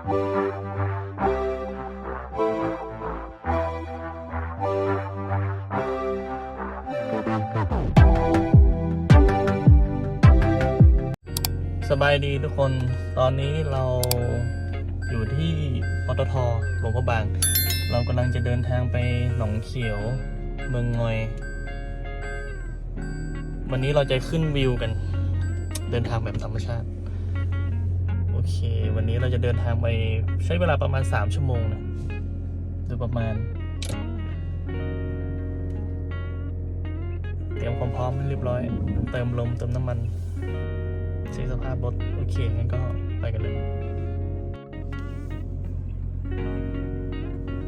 สบายดีทุกคน ตอนนี้เราอยู่ที่ปตทหลวงพระบาง เรากำลังจะเดินทางไปหนองเขียว เมืองงอย วันนี้เราจะขึ้นวิวกัน เดินทางแบบธรรมชาติ เค วันนี้เราจะเดินทางไปใช้เวลาประมาณ 3 ชั่วโมงนะโดยประมาณ เตรียมความพร้อมให้เรียบร้อย เติมลมเติมน้ำมันเช็คสภาพรถโอเคงั้นก็ไปกันเลย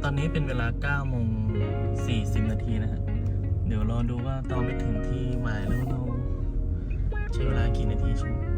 ตอนนี้เป็นเวลา9โมง40 นาทีนะฮะ เดี๋ยวรอดูว่าตอนไปถึงที่หมายแล้วเราใช้เวลากี่นาทีชั่วโมง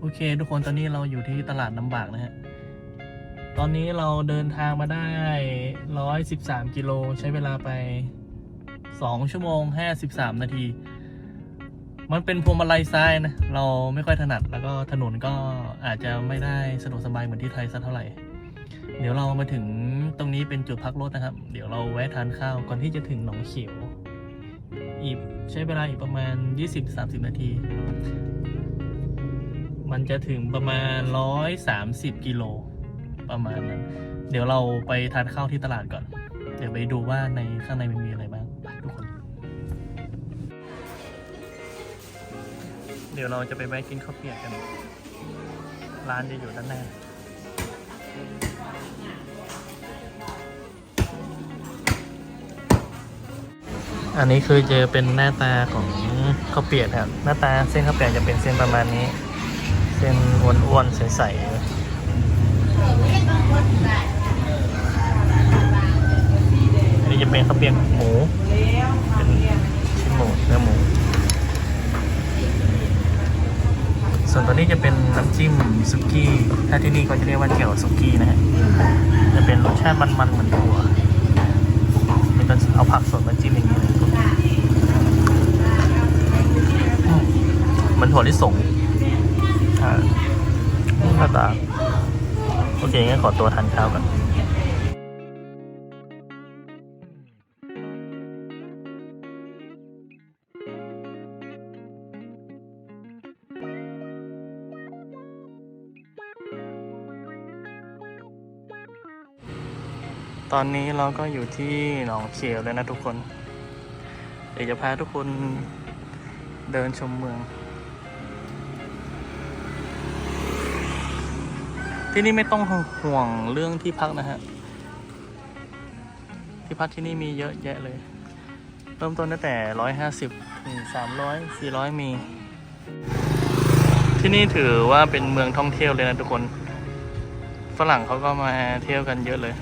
โอเค ทุกคนตอนนี้เราอยู่ที่ตลาดน้ำบากนะฮะ ตอนนี้เราเดินทางมาได้ 113 กิโลใช้เวลาไป 2 ชั่วโมง 53 นาที มันเป็นพวงมาลัยซ้ายนะ เราไม่ค่อยถนัดแล้วก็ถนนก็อาจจะไม่ได้สะดวกสบายเหมือนที่ไทยสักเท่าไหร่ เดี๋ยวเรามาถึงตรงนี้เป็นจุดพักรถนะครับ เดี๋ยวเราแวะทานข้าวก่อนที่จะถึงหนองเขียวอีกใช้เวลาอีกประมาณ 20-30 นาที มันจะถึงประมาณ 130 กิโลประมาณนั้น เดี๋ยวเราไปทานข้าวที่ตลาดก่อน เดี๋ยวไปดูว่าในข้างในมันมีอะไรบ้างไปทุกคน เดี๋ยวเราจะไปแวะกินข้าวเปียกกัน ร้านจะอยู่ด้านหน้าอันนี้คือจะเป็นหน้าตาของข้าวเปียกครับ หน้าตาเส้นข้าวเปียกจะเป็นเส้นประมาณนี้ เส้นอ้วนๆใสๆอันนี้จะเป็นข้าวเปียกหมู เป็นชิ้นหมูเนื้อหมู ส่วนตัวนี้จะเป็นน้ำจิ้มซุกี้ ถ้าที่นี่ก็จะเรียกว่าเจียวซุกี้นะฮะ จะเป็นรสชาติมันๆเหมือนถั่วมันก็เอาผักสดมาจิ้มอย่างนี้เลยมเหมันถั่วลิสงาหน้าตาโอเค งั้นขอตัวทานข้าวกันตอนนี้เราก็อยู่ที่หนองเขียวเลยนะทุกคน เดี๋ยวจะพาทุกคนเดินชมเมือง ที่นี่ไม่ต้องห่วงเรื่องที่พักนะฮะ ที่พักที่นี่มีเยอะแยะเลย เริ่มต้นตั้งแต่ร้อยห้าสิบถึงสามร้อยสี่ร้อยมี ที่นี่ถือว่าเป็นเมืองท่องเที่ยวเลยนะทุกคน ฝรั่งเขาก็มาเที่ยวกันเยอะเลย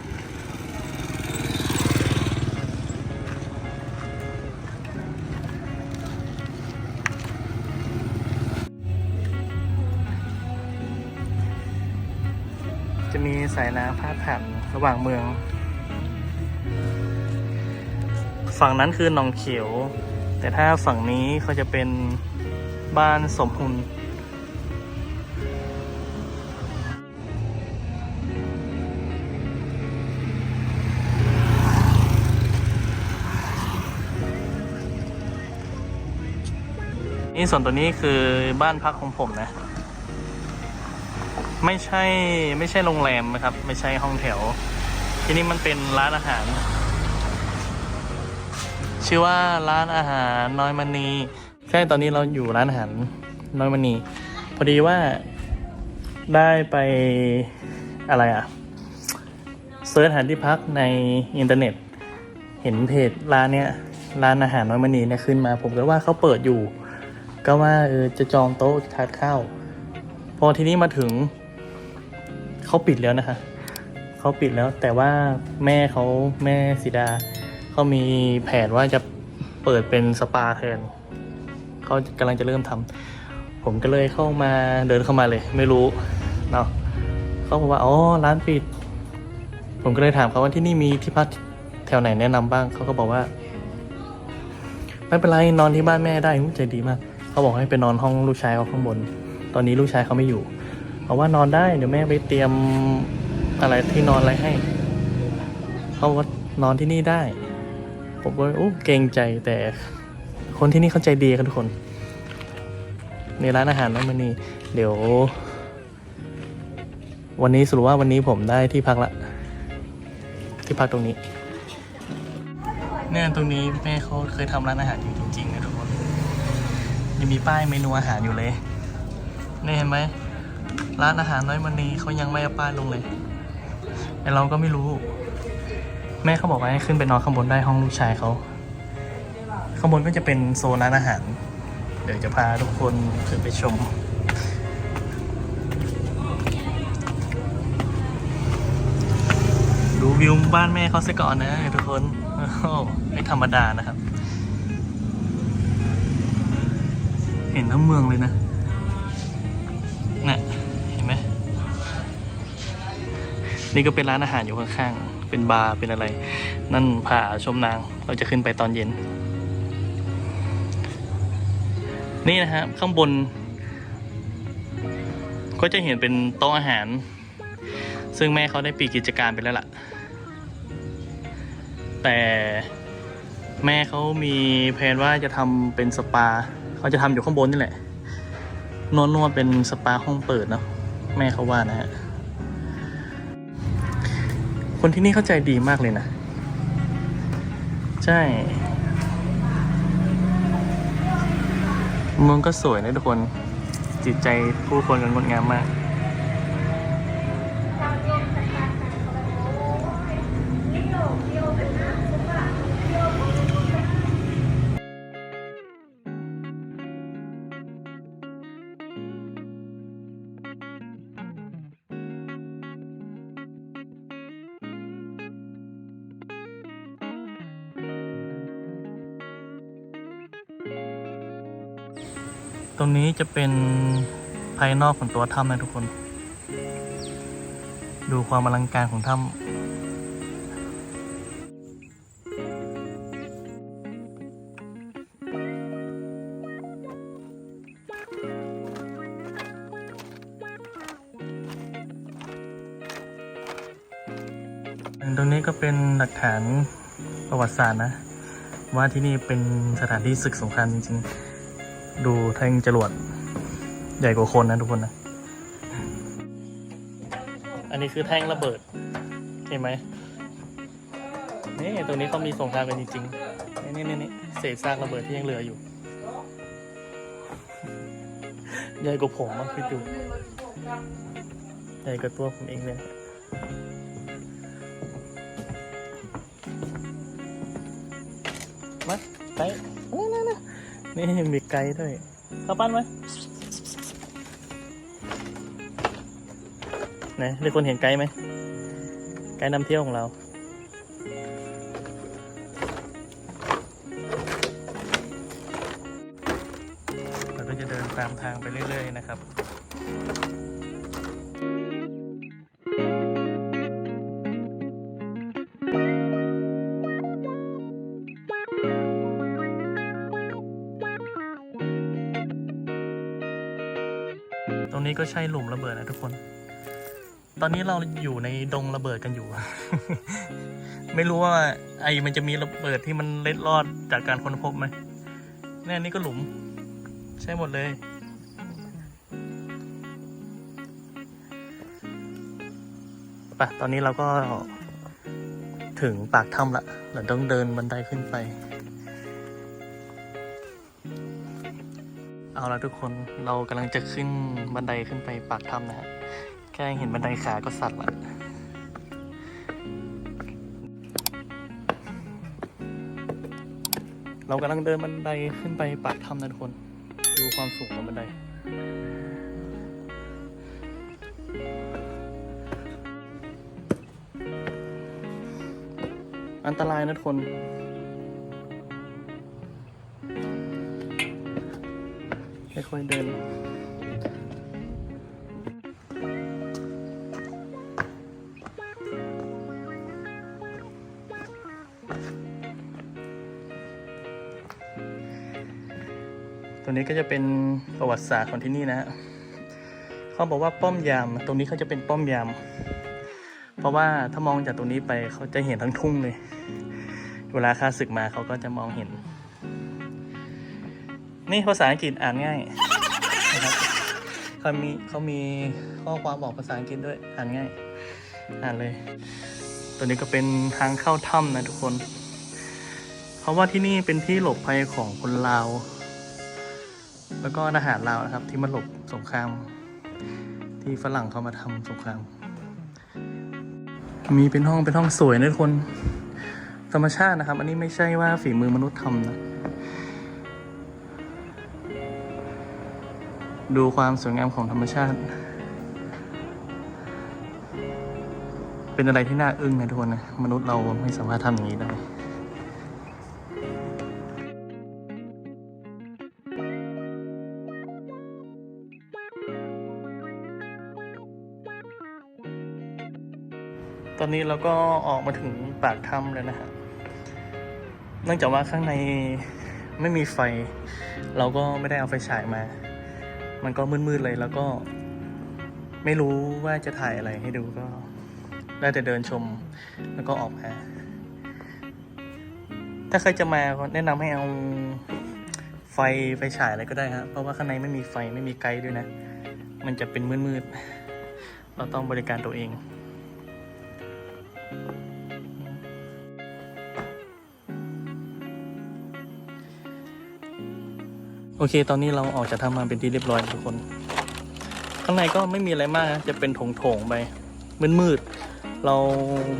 มีสายน้ำพาดผ่านระหว่างเมือง ฝั่งนั้นคือหนองเขียว แต่ถ้าฝั่งนี้เขาจะเป็นบ้านสมหุนนี่ส่วนตัวนี้คือบ้านพักของผมนะ ไม่ใช่ไม่ใช่โรงแรมนะครับ ไม่ใช่ห้องแถว ที่นี่มันเป็นร้านอาหาร ชื่อว่าร้านอาหารน้อยมณีใช่ตอนนี้เราอยู่ร้านอาหารน้อยมณีพอดีว่าได้ไปอะไรอะเซิร์ชหาที่พักในอินเทอร์เน็ต เห็นเพจร้านเนี้ยร้านอาหารน้อยมณีเนี่ยขึ้นมา ผมก็ว่าเขาเปิดอยู่ ก็ว่าเออจะจองโต๊ะทานข้าวผอทีนี้มาถึง เขาปิดแล้วนะคะเขาปิดแล้วแต่ว่าแม่เขาแม่สีดาเขามีแผนว่าจะเปิดเป็นสปาแทนเขากำลังจะเริ่มทำผมก็เลยเข้ามาเดินเข้ามาเลย ไม่รู้เนาะเขาบอกว่าอ๋อร้านปิด ผมก็เลยถามเขาว่าที่นี่มีที่พักแถวไหนแนะนำบ้างเขาก็บอกว่าไม่เป็นไรนอนที่บ้านแม่ได้ใจดีมาก เขาบอกให้ไปนอนห้องลูกชายเขาข้างบน ตอนนี้ลูกชายเขาไม่อยู่ เพราะว่านอนได้เดี๋ยวแม่ไปเตรียมอะไรที่นอนอะไรให้เขาว่านอนที่นี่ได้ ผมก็โอ้เกรงใจแต่คนที่นี่เข้าใจดีกันทุกคน ในร้านอาหารนั้นมันนี่เดี๋ยว วันนี้สรุปว่าวันนี้ผมได้ที่พักละ ที่พักตรงนี้เนี่ยตรงนี้แม่เขาเคยทำร้านอาหารอยู่จริงๆนะทุกคนยังมีป้ายเมนูอาหารอยู่เลยนี่เห็นไหม ร้านอาหารน้อยมันนีเขายังไม่เอาป้ายลงเลยแต่เราก็ไม่รู้ แม่เขาบอกว่าให้ขึ้นไปนอนข้างบนได้ห้องลูกชายเขาข้างบนก็จะเป็นโซนร้านอาหาร เดี๋ยวจะพาทุกคนขึ้นไปชม ดูวิวบ้านแม่เขาซะก่อนนะทุกคนไม่ธรรมดานะครับ เห็นทั้งเมืองเลยนะ นี่ก็เป็นร้านอาหารอยู่ข้างๆ เป็นบาร์เป็นอะไร นั่นผาชมนางเราจะขึ้นไปตอนเย็น นี่นะฮะข้างบน ก็จะเห็นเป็นโต๊ะอาหาร ซึ่งแม่เขาได้ปีดกิจการไปแล้วล่ะ แต่แม่เขามีแผนว่าจะทำเป็นสปา เขาจะทำอยู่ข้างบนนี่แหละนวดนวดเป็นสปาห้องเปิดเนาะแม่เขาว่านะฮะ คนที่นี่เข้าใจดีมากเลยนะ ใช่ เมืองก็สวยนะทุกคน จิตใจผู้คนกันงดงามมาก ตรงนี้จะเป็นภายนอกของตัวถ้ำนะทุกคน ดูความอลังการของถ้ำตรงนี้ก็เป็นหลักฐานประวัติศาสตร์นะ ว่าที่นี่เป็นสถานที่ศึกสงครามจริง ๆ ดูแท่งจรวดใหญ่กว่าคนนะทุกคนนะ อันนี้คือแท่งระเบิด เห็นไหมนี่ตรงนี้เขามีสงครามกันจริงๆ นี่นี่นี่เศษซากระเบิดที่ยังเหลืออยู่ ใหญ่กว่าผมมากคิดดูใหญ่กว่าตัวผมเองเลยมาไป นี่นี่มีไกด์ด้วยเข้าปั้นไหมไหนมีคนเห็นไกด์ไหมไกด์นำเที่ยวของเราเราก็จะเดินตามทางไปเรื่อยๆนะครับ ก็ใช่หลุมระเบิดนะทุกคน ตอนนี้เราอยู่ในดงระเบิดกันอยู่ ไม่รู้ว่าไอ้มันจะมีระเบิดที่มันเล็ดรอดจากการค้นพบไหมแน่นี่ก็หลุม ใช่หมดเลย ปะตอนนี้เราก็ถึงปากถ้ำละเราต้องเดินบันไดขึ้นไป เอาละทุกคนเรากำลังจะขึ้นบันไดขึ้นไปปากถ้ำนะฮะแค่เห็นบันไดขาก็สั่นละเรากำลังเดินบันไดขึ้นไปปากถ้ำนะทุกคน ดูความสูงของบันได อันตรายนะทุกคน ค่อยๆเดินตัวนี้ก็จะเป็นประวัติศาสตร์ของที่นี่นะฮะเขาบอกว่าป้อมยาม ตรงนี้เขาจะเป็นป้อมยาม เพราะว่าถ้ามองจากตรงนี้ไปเขาจะเห็นทั้งทุ่งเลย เวลาข้าศึกมาเขาก็จะมองเห็น นี่ภาษาอังกฤษอ่านง่ายนะครับเขามีเขามีข้อความบอกภาษาอังกฤษด้วยอ่านง่าย อ่านเลย ตัวนี้ก็เป็นทางเข้าถ้ำนะทุกคน เพราะว่าที่นี่เป็นที่หลบภัยของคนลาว แล้วก็ทหารลาวนะครับ ที่มาหลบสงคราม ที่ฝรั่งเขามาทำสงคราม มีเป็นห้องเป็นห้องสวยนะทุกคน ธรรมชาตินะครับ อันนี้ไม่ใช่ว่าฝีมือมนุษย์ทำนะ ดูความสวยงามของธรรมชาติ เป็นอะไรที่น่าอึ้งนะทุกคนนะ มนุษย์เราไม่สามารถทำอย่างนี้ได้ตอนนี้เราก็ออกมาถึงปากถ้ำแล้วนะฮะ เนื่องจากว่าข้างในไม่มีไฟ เราก็ไม่ได้เอาไฟฉายมา มันก็มืดๆเลยแล้วก็ ไม่รู้ว่าจะถ่ายอะไรให้ดูก็ได้แต่เดินชมแล้วก็ออกมา ถ้าใครจะมาก็แนะนำให้เอาไฟไฟฉายอะไรก็ได้ครับเพราะว่าข้างในไม่มีไฟไม่มีไกด์ด้วยนะ มันจะเป็นมืดๆเราต้องบริการตัวเอง อเค ตอนนี้เราออกจากถ้ำมาเป็นที่เรียบร้อยทุกคน ข้างในก็ไม่มีอะไรมากนะ จะเป็นโถงๆไปมืดๆเรา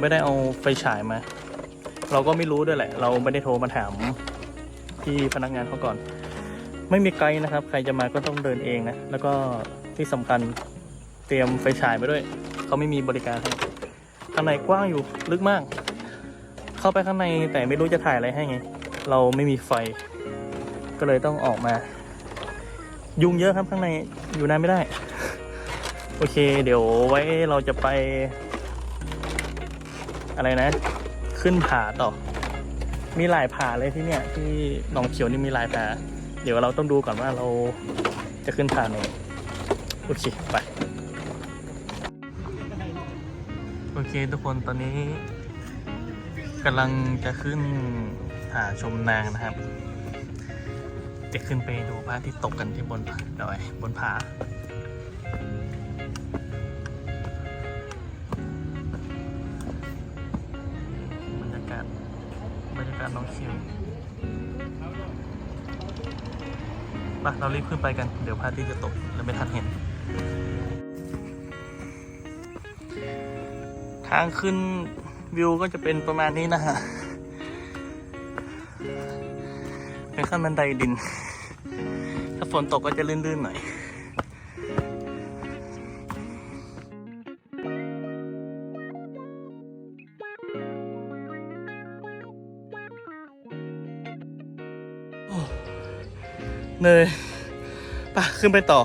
ไม่ได้เอาไฟฉายมา เราก็ไม่รู้ด้วยแหละ เราไม่ได้โทรมาถามที่พนักงานเขาก่อน ไม่มีไกด์นะครับ ใครจะมาก็ต้องเดินเองนะ แล้วก็ที่สำคัญเตรียมไฟฉายไปด้วย เขาไม่มีบริการให้ข้างในกว้างอยู่ลึกมาก เข้าไปข้างในแต่ไม่รู้จะถ่ายอะไรให้ไง เราไม่มีไฟ ก็เลยต้องออกมา ยุงเยอะครับข้างในอยู่นานไม่ได้ โอเค เดี๋ยวไว้เราจะไป อะไรนะ ขึ้นผาต่อ มีหลายผาเลยที่เนี่ย ที่หนองเขียวนี่มีหลายผาเดี๋ยวเราต้องดูก่อนว่าเราจะขึ้นผาไหนโอเคไปโอเคทุกคนตอนนี้กำลังจะขึ้นผาชมนางนะครับ จะขึ้นไปดูพระอาทิตย์ตกกันที่บนดอยบนผาบรรยากาศบรรยากาศน้องคิวไปเรารีบขึ้นไปกัน เดี๋ยวพระอาทิตย์จะตกแล้วไม่ทันเห็น ทางขึ้นวิวก็จะเป็นประมาณนี้นะฮะ เป็นขั้นบันไดดิน ถ้าฝนตกก็จะลื่นๆหน่อยเนยป่ะขึ้นไปต่อ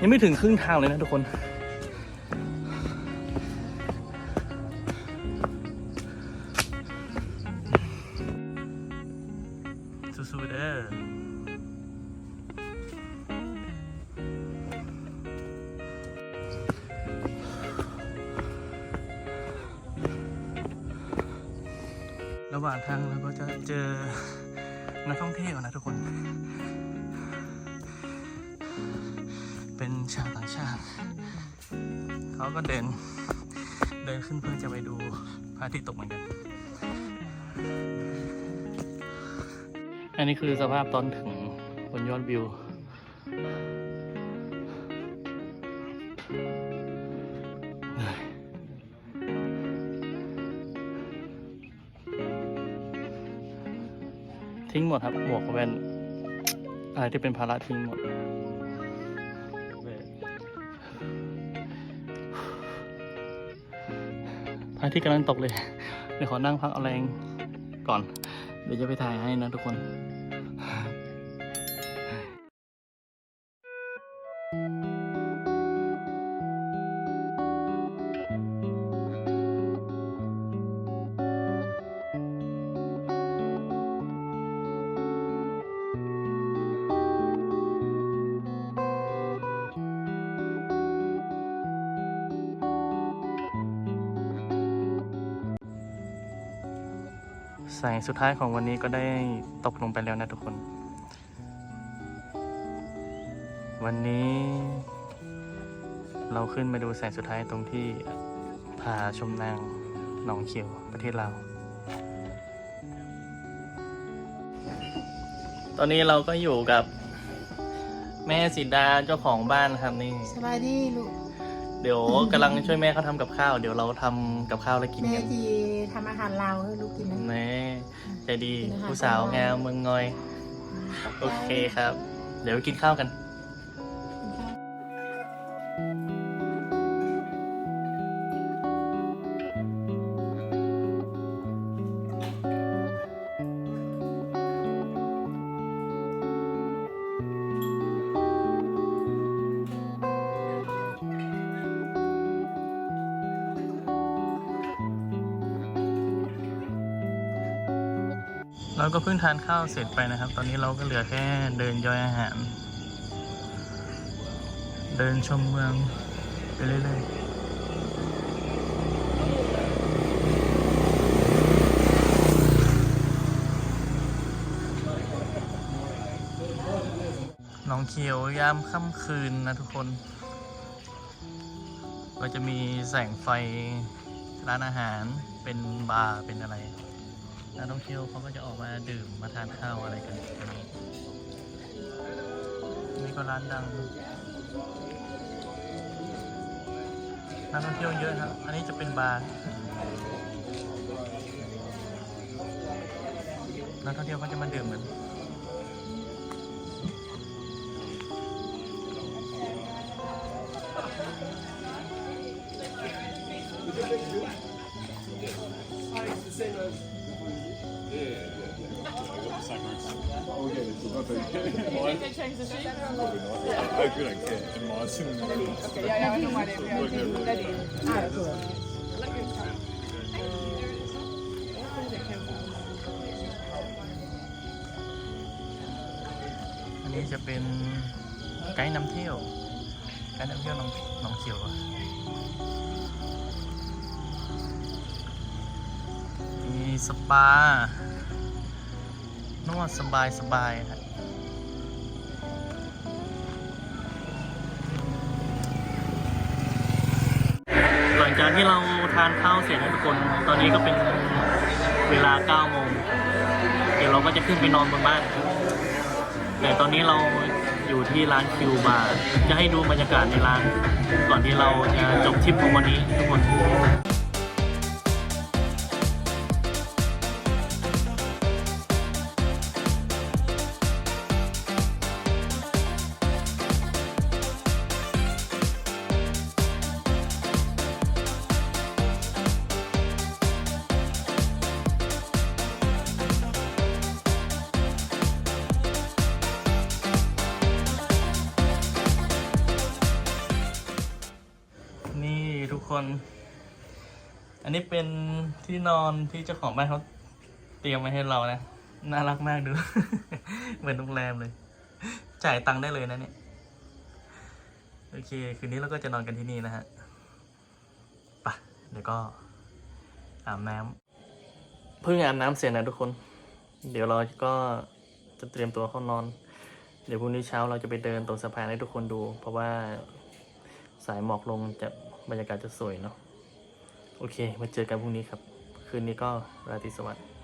ยังไม่ถึงครึ่งทางเลยนะทุกคน ระหว่างทางเราก็จะเจอนักท่องเที่ยวนะทุกคน เป็นชาวต่างชาติ เขาก็เดิน เดินขึ้นเพื่อจะไปดูพระอาทิตย์ตกเหมือนกัน อันนี้คือสภาพตอนถึงบนยอดวิว ทิ้งหมดครับหมวกแว่นอะไรที่เป็นภาระทิ้งหมดตอาทิตย์กำลังตกเลย เดี๋ยวขอนั่งพักเอาแรงก่อน เดี๋ยวจะไปถ่ายให้นะทุกคน แสงสุดท้ายของวันนี้ก็ได้ตกลงไปแล้วนะทุกคน วันนี้ เราขึ้นมาดูแสงสุดท้ายตรงที่ผาชมนางหนองเขียวประเทศลาวตอนนี้เราก็อยู่กับแม่สิดาเจ้าของบ้านครับนี่ สบายดีลูก เดี๋ยวกำลังช่วยแม่เขาทำกับข้าว เดี๋ยวเราทำกับข้าวแล้วกินแม่กันที่ทำอาหารลาวให้ลูกกินนะแม่ใจดีกินอาหารผู้สาวงามเมืองงอย โอเคครับ เดี๋ยวไปกินข้าวกัน เราก็เพิ่งทานข้าวเสร็จไปนะครับ ตอนนี้เราก็เหลือแค่เดินย่อยอาหาร เดินชมเมืองไปเรื่อยๆหนองเขียวยามค่ำคืนนะทุกคน ก็จะมีแสงไฟร้านอาหารเป็นบาร์เป็นอะไร นักท่องเที่ยวเขาก็จะออกมาดื่มมาทานข้าวอะไรกันตรงนี้นี่ก็ร้านดังนักท่องเที่ยวเยอะครับ อันนี้จะเป็นบาร์นักท่องเที่ยวเขาจะมาดื่มกัน อันนี้จะเป็นไกด์นำเที่ยวไกด์นำเที่ยวหนองหนองเขียวอะ มีสปา นวดสบายสบายๆครับหลังจากที่เราทานข้าวเสร็จนะทุกคน ตอนนี้ก็เป็นเวลา9โมง เดี๋ยวเราก็จะขึ้นไปนอนบนบ้าน แต่ตอนนี้เราอยู่ที่ร้านคิวบาร์ จะให้ดูบรรยากาศในร้าน ก่อนที่เราจะจบทริปของวันนี้ทุกคน นี้เป็นที่นอนที่เจ้าของบ้านเขาเตรียมมาให้เรานะ น่ารักมากดู เหมือนโรงแรมเลย จ่ายตังค์ได้เลยนะเนี่ย โอเค คืนนี้เราก็จะนอนกันที่นี่นะฮะปะเดี๋ยวก็อาบน้ำเพิ่งอาบน้ำเสร็จนะทุกคน เดี๋ยวเราก็จะเตรียมตัวเข้านอน เดี๋ยวพรุ่งนี้เช้าเราจะไปเดินตรงสะพานให้ทุกคนดู เพราะว่าสายหมอกลงจะบรรยากาศจะสวยเนาะ โอเค มาเจอกันพรุ่งนี้ครับ คืนนี้ก็ราตรีสวัสดิ์